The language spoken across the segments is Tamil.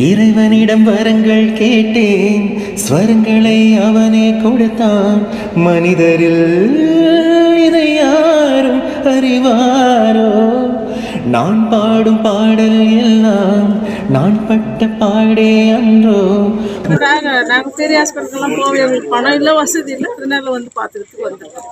இறைவனிடம் வரங்கள் கேட்டேன் ஸ்வரங்களை அவனே கொடுத்தான். மனிதரில் இதை யாரும் அறிவாரோ? நான் பாடும் பாடல் எல்லாம் நான் பட்ட பாடே அன்றோ? நாங்கள் நாங்கள் பெரிய ஹாஸ்பிட்டல்லாம் போவோம் எங்களுக்கு பணம் இல்லை வசதி இல்லை அதனால வந்து பார்த்துக்கிட்டு வந்துருக்கோம்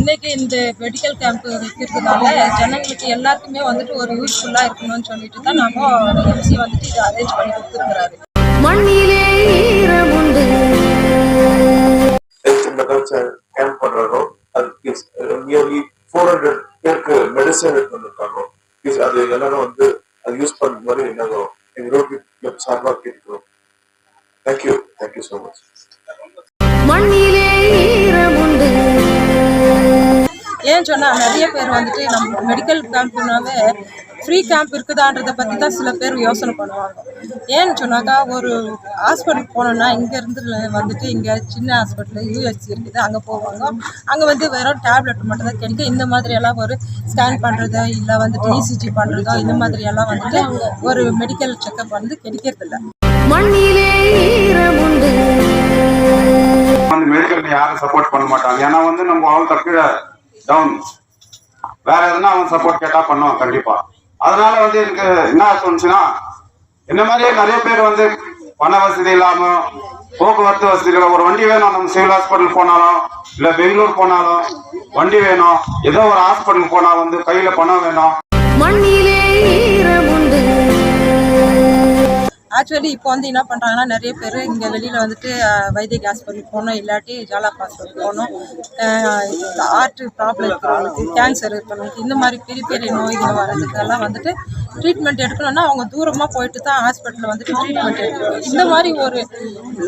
இன்னைக்கு இந்த மெடிக்கல் கேம்ப் இருக்கிறதுனால ஜனங்களுக்கு எல்லாருக்குமே வந்துட்டு ஒரு யூஸ்ஃபுல்லாக இருக்கணும்னு சொல்லிட்டு தான் நாம எம்சி வந்துட்டு இதை அரேஞ்ச் பண்ணி கொடுத்துருக்குறாரு. மண்ணிலே ஈரமுண்டு கேம்ப் பண்றாரோ அது நியர்லி ஃபோர் ஹண்ட்ரட் பேருக்கு மெடிசன் எடுத்து வந்திருக்காங்க அது எல்லாரும் வந்து அது யூஸ் பண்ண மாதிரி என்னதோ எங்க ரோட் கிளப் சார்பாக கேட்கிறோம் தேங்க்யூ தேங்க்யூ ஸோ மச் மண்ணிலே ஈரமுண்டு ஏன் சொன்னால் நிறைய பேர் வந்துட்டு நம்ம மெடிக்கல் கேம்ப்னாவே ஃப்ரீ கேம்ப் இருக்குதான்றதை பற்றி தான் சில பேர் யோசனை பண்ணுவாங்க. ஏன்னு சொன்னாக்கா ஒரு ஹாஸ்பிட்டலுக்கு போனோம்னா இங்கேருந்து வந்துட்டு இங்கே சின்ன ஹாஸ்பிட்டல் யூஎஸ்சி இருக்குது அங்கே போவாங்க. அங்கே வந்து வெறும் டேப்லெட் மட்டும் தான் கிடைக்கும் இந்த மாதிரி எல்லாம் ஒரு ஸ்கேன் பண்ணுறதோ இல்லை வந்துட்டு இசிஜி பண்ணுறதோ இந்த மாதிரி எல்லாம் வந்துட்டு ஒரு மெடிக்கல் செக்கப் வந்து கிடைக்கிறதில்ல மண்ணிலே ஈரமுண்டு வந்து மெடிக்கல் யாரும் சப்போர்ட் பண்ண மாட்டாங்க. ஏன்னா வந்து நம்ம அவன் கீழே டவுன் வேற எதுனா அவன் சப்போர்ட் கேட்டா பண்ணுவான் கண்டிப்பா. அதனால வந்து எனக்கு என்ன தோணுச்சுன்னா இந்த மாதிரி நிறைய பேர் வந்து பண வசதி இல்லாம போக்குவரத்து வசதி இல்லை ஒரு வண்டி வேணும் நம்ம சிவில் ஹாஸ்பிட்டல் போனாலும் இல்ல பெங்களூர் போனாலும் வண்டி வேணும் ஏதோ ஒரு ஹாஸ்பிட்டல் போனா வந்து கையில பணம் வேணும். ஆக்சுவலி இப்போ வந்து என்ன பண்ணுறாங்கன்னா நிறைய பேர் இங்கே வெளியில் வந்துட்டு வைத்திய ஹாஸ்பிட்டல் போகணும் இல்லாட்டி ஜாலா ஹாஸ்பிட்டல் போகணும். ஹார்ட் ப்ராப்ளம் இருக்கிறவங்களுக்கு கேன்சர் இருக்கிறவங்களுக்கு இந்த மாதிரி பெரிய பெரிய நோய்கள் வர்றதுக்கெல்லாம் வந்துட்டு ட்ரீட்மெண்ட் எடுக்கணும்னா அவங்க தூரமாக போயிட்டு தான் ஹாஸ்பிட்டலில் வந்துட்டு ட்ரீட்மெண்ட் எடுக்கணும். இந்த மாதிரி ஒரு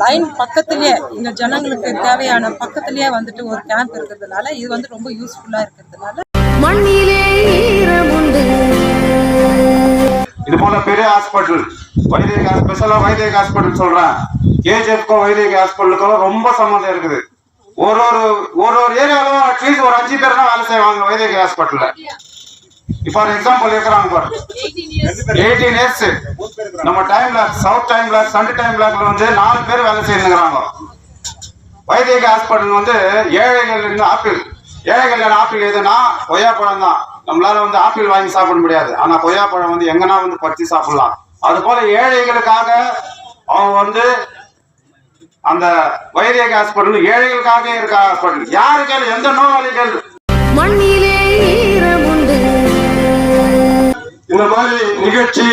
லைன் பக்கத்துலேயே இந்த ஜனங்களுக்கு தேவையான பக்கத்துலேயே வந்துட்டு ஒரு கேம்ப் இருக்கிறதுனால இது வந்து ரொம்ப யூஸ்ஃபுல்லாக இருக்கிறதுனால போல பெரிய ஹாஸ்பிட்டல் வைத்திய ஸ்பெஷலா வைத்திய ஹாஸ்பிட்டல் சொல்றேன் கேஜிஎஃப்க்கும் வைத்திய ஹாஸ்பிட்டலுக்கும் ரொம்ப சம்மந்தம் இருக்குது. ஒரு ஒரு ஒரு ஒரு ஏரியாவிலும் அட்லீஸ்ட் ஒரு அஞ்சு பேர் தான் வேலை செய்வாங்க வைத்திய ஹாஸ்பிட்டல்ல இப்போ எக்ஸாம்பிள் இருக்கிறாங்க பாரு. எயிட்டீன் இயர்ஸ் நம்ம டைம்ல சவுத் டைம்ல சண்டே டைம்ல வந்து நாலு பேர் வேலை செய்யுங்கிறாங்க வைத்தியக ஹாஸ்பிட்டல் வந்து ஏழைகள் ஆப்பிள். ஏழைகள் ஆப்பிள் எதுனா கொய்யாப்பழம் தான் நம்மளால வந்து ஆப்பிள் வாங்கி சாப்பிட முடியாது. ஆனா கொய்யாப்பழம் வந்து எங்கன்னா வந்து பறிச்சு சாப்பிடலாம். அது போல ஏழைகளுக்காக அவங்க வந்து அந்த வைத்திய ஹாஸ்பிட்டல் ஏழைகளுக்காக இருக்க ஹாஸ்பிட்டல் யாருக்கு எந்த நோயாளிகள் இந்த மாதிரி நிகழ்ச்சி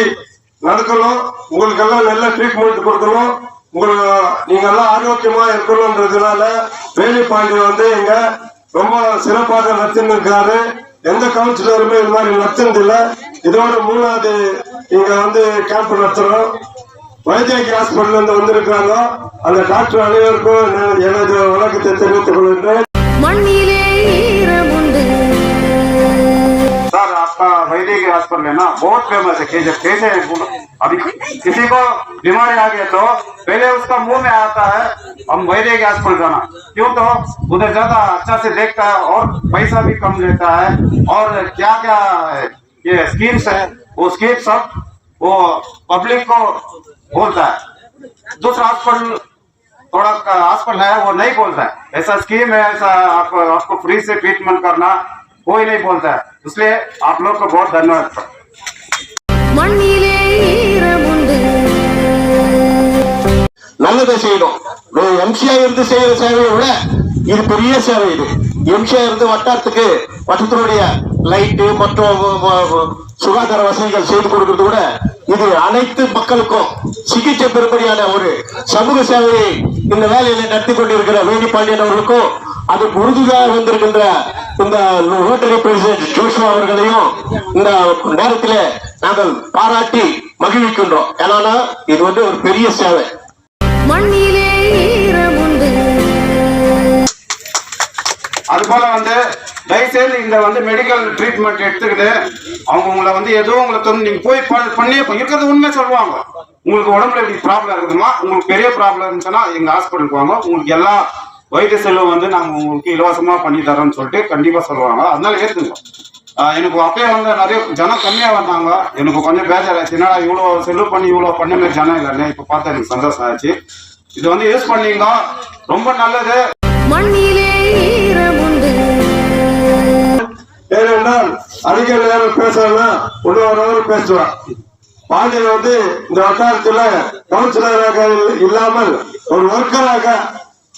நடக்கணும். உங்களுக்கு எல்லாம் நல்ல ட்ரீட்மெண்ட் கொடுக்கணும். உங்களுக்கு நீங்க எல்லாம் ஆரோக்கியமா இருக்கணும்ன்றதுனால வேலிப்பாண்டி வந்து இங்க ரொம்ப சிறப்பாக நடத்தின்னு இருக்காரு எந்த கவுன்சிலருமே இது மாதிரி நடத்தினது இல்ல இதோட மூணாவது இங்க வந்து கேம்ப் நடத்துறோம். வைத்திய ஹாஸ்பிட்டல் இருந்து வந்திருக்காங்க அந்த டாக்டர் அனைவருக்கும் எனது வணக்கத்தை தெரிவித்துக் கொள்கின்றேன். वैदिक हॉस्पिटल है ना बहुत फ़ेमस है कैसे कैसे अभी किसी को बीमारी आ गया तो पहले उसका मुँह में आता है, हम वैदिक हॉस्पिटल जाना। क्यों तो उधर ज़्यादा अच्छा से देखता है और पैसा भी कम लेता है और क्या क्या ये स्कीम्स है, वो स्कीम सब वो पब्लिक को बोलता है। दूसरा हॉस्पिटल थोड़ा हॉस्पिटल है, वो नहीं बोलता है। ऐसा स्कीम है, ऐसा आपको आपको फ्री से ट्रीटमेंट करना, कोई नहीं बोलता है। इसलिए आप लोग को बहुत धन्यवाद सर மண்ணிலே ஈரமுண்டு நல்லதை செய்யணும் எம்சிஆ இருந்து செய்யற சேவையை விட இது பெரிய சேவை இது எம்சிஆ இருந்து வட்டாரத்துக்கு வட்டத்தினுடைய லைட்டு மற்றும் வ- வ- சுகாதார வசதிகள் செய்து கொடுக்கிறது கூட இது அனைத்து மக்களுக்கும் சிகிச்சை பெறும்படியான ஒரு சமூக சேவையை இந்த வேலையில நடத்தி கொண்டிருக்கிற வேணி பாண்டியன் அவர்களுக்கும் அதுக்கு உறுதியாக வந்திருக்கின்ற இந்த ரோட்டரி பிரசிடென்ட் ஜோஷுவா அவர்களையும் இந்த நேரத்திலே நாங்கள் பாராட்டி மகிழ்விக்கின்றோம். ஏன்னா இது வந்து ஒரு பெரிய சேவை. மண்ணிலே ஈரமுண்டு அது போல வந்து தயவுசெய்து இந்த வந்து மெடிக்கல் ட்ரீட்மெண்ட் எடுத்துக்கிட்டு அவங்க உங்களை வந்து எதுவும் உங்களை தொந்து நீங்க போய் பண்ணி இருக்கிறது உண்மை சொல்லுவாங்க. உங்களுக்கு உடம்புல இப்படி ப்ராப்ளம் இருக்குதுமா உங்களுக்கு பெரிய ப்ராப்ளம் இருந்துச்சுன்னா எங்க ஹாஸ்பிட்டலுக்கு வாங்க. உங்களுக்கு எல்லா வைத்திய செலவு வந்து நாங்க உங்களுக்கு இலவசமா பண்ணி தரோம்னு சொல்லிட்டு கண்டிப்பா சொல்லுவாங்க. அதனால ஏத்துங்க. ஆஹ் எனக்கு அப்பயே வந்து நிறைய ஜனம் கம்மியா வந்தாங்க. எனக்கு கொஞ்சம் பேஜாராச்சு. என்னடா இவ்வளோ செலவு பண்ணி இவ்வளோ பண்ண மாதிரி ஜனம் இல்லைன்னு இப்போ பார்த்தா எனக்கு சந்தோஷம் ஆச்சு. இது வந்து யூஸ் பண்ணீங்க. ரொம்ப நல்லது. ஏனென்றால் அதிக நேரம் பேசணும்னா இன்னொரு அவர் பேசுவார் பாண்டியன் வந்து இந்த வட்டாரத்துல கவுன்சிலராக இல்லாமல் ஒரு ஒர்க்கராக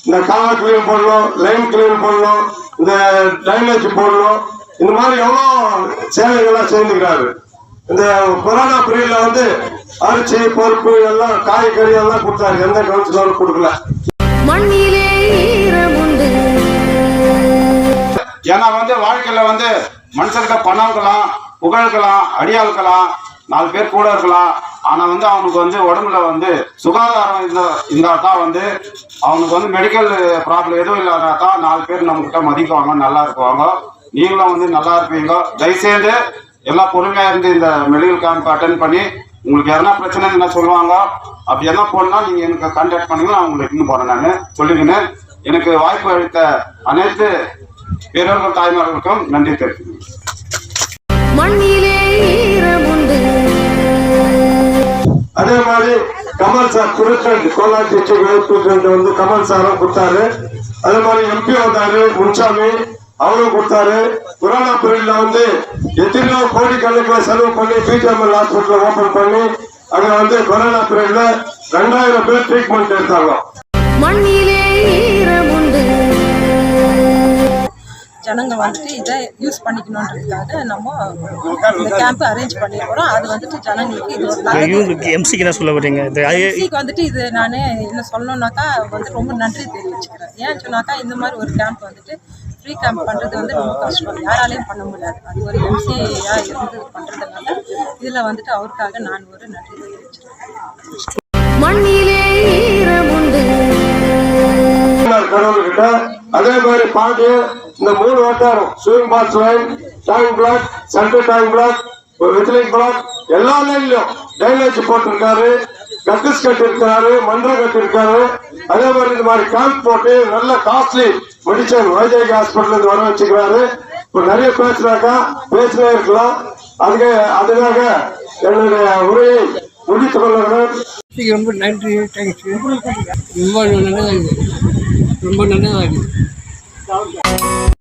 இந்த காவல் கிளீன் பண்ணணும் லைன் கிளீன் பண்ணணும் இந்த ட்ரைனேஜ் போடணும். இந்த மாதிரி எவ்வளோ சேவைகள்லாம் செய்துக்கிறாரு இந்த கொரோனா பீரியட்ல வந்து அரிசி பருப்பு எல்லாம் காய்கறி எல்லாம் கொடுத்தாரு. எந்த கவுன்சிலரும் கொடுக்கல? ஏன்னா வந்து வாழ்க்கையில வந்து மனுஷனுக்கு பணம் இருக்கலாம் புகழ் இருக்கலாம் அடியாளுக்கலாம் நாலு பேர் கூட இருக்கலாம். ஆனா வந்து அவனுக்கு வந்து உடம்புல வந்து சுகாதாரம் இருந்தா தான் வந்து அவனுக்கு வந்து மெடிக்கல் ப்ராப்ளம் எதுவும் இல்லாதா தான் நாலு பேர் நம்ம கிட்ட மதிக்குவாங்க நல்லா இருக்குவாங்க நீங்களும் வந்து நல்லா இருப்பீங்க. தயவுசெய்து எல்லாம் பொறுமையா இருந்து இந்த மெடிக்கல் கேம்ப் அட்டன் பண்ணி உங்களுக்கு எதனா பிரச்சனை என்ன சொல்லுவாங்க அப்படி என்ன போனா நீங்க எனக்கு கான்டாக்ட் பண்ணுங்க நான் உங்களுக்கு இன்னும் போறேன் நான். சொல்லிக்கினேன் எனக்கு வாய்ப்பு அளித்த அனைத்து பெரியவர்கள் தாய்மார்களுக்கும் நன்றி தெரிவிக்கிறேன் மண்ணிலே கமல் கோலார் டிஸ்ட்ரிக்ட் வந்து கமல் சாரும் கொடுத்தாரு. அதே மாதிரி எம்பி வந்தாரு முன்சாமி அவரும் கொடுத்தாரு. கொரோனா பீரியட்ல வந்து எத்தனையோ கோடிக்கணக்கில் செலவு பண்ணி பிஜிஎம்எல் ஹாஸ்பிட்டல் ஓபன் பண்ணி அங்க வந்து கொரோனா பீரியட்ல ரெண்டாயிரம் பேர் ட்ரீட்மெண்ட் எடுத்தாங்க. மண்ணிலே ஜனங்க வந்துட்டு இதை யூஸ் பண்ணிக்கணுன்றதுக்காக நம்ம இந்த கேம்ப் அரேஞ்ச் பண்ணியிருக்கிறோம் அது வந்துட்டு ஜனங்களுக்கு இது ஒரு எம்சிக்கு என்ன சொல்ல வரீங்க? இது எம்சிக்கு வந்துட்டு இது நான் என்ன சொல்லணும்னாக்கா வந்து ரொம்ப நன்றி தெரிவிச்சுக்கிறேன். ஏன் சொன்னாக்கா இந்த மாதிரி ஒரு கேம்ப் வந்துட்டு ஃப்ரீ கேம்ப் பண்ணுறது வந்து ரொம்ப கஷ்டம். யாராலையும் பண்ண முடியாது. அது ஒரு எம்சியா இருந்து பண்ணுறதுனால இதில் வந்துட்டு அவருக்காக நான் ஒரு நன்றி தெரிவிச்சுக்கிறேன். மண்ணிலே ஈரமுண்டு. அதே மாதிரி பாண்டி இந்த மூணு வட்டாரம் ஸ்விமிங் பால்ஸ் லைன் டாங் பிளாக் சென்டர் டாங் பிளாக் வித்லிங் பிளாக் எல்லா லைன்லயும் டைனேஜ் போட்டிருக்காரு கட்டிஸ் கட்டிருக்காரு மன்றம் கட்டிருக்காரு அதே மாதிரி இந்த மாதிரி கேம்ப் போட்டு நல்ல காஸ்ட்லி மெடிசன் வைஜாகி ஹாஸ்பிட்டல் இருந்து வர வச்சுக்கிறாரு. இப்ப நிறைய பேசுறாக்கா பேசினே இருக்கலாம். அதுக்கு அதுக்காக என்னுடைய உரையை முடித்துக் கொள்கிறேன். ரொம்ப நன்றி தேங்க்ஸ் ரொம்ப நல்லதாக இருக்குது ரொம்ப நல்லதாக. இருக்குது Tchau, tchau.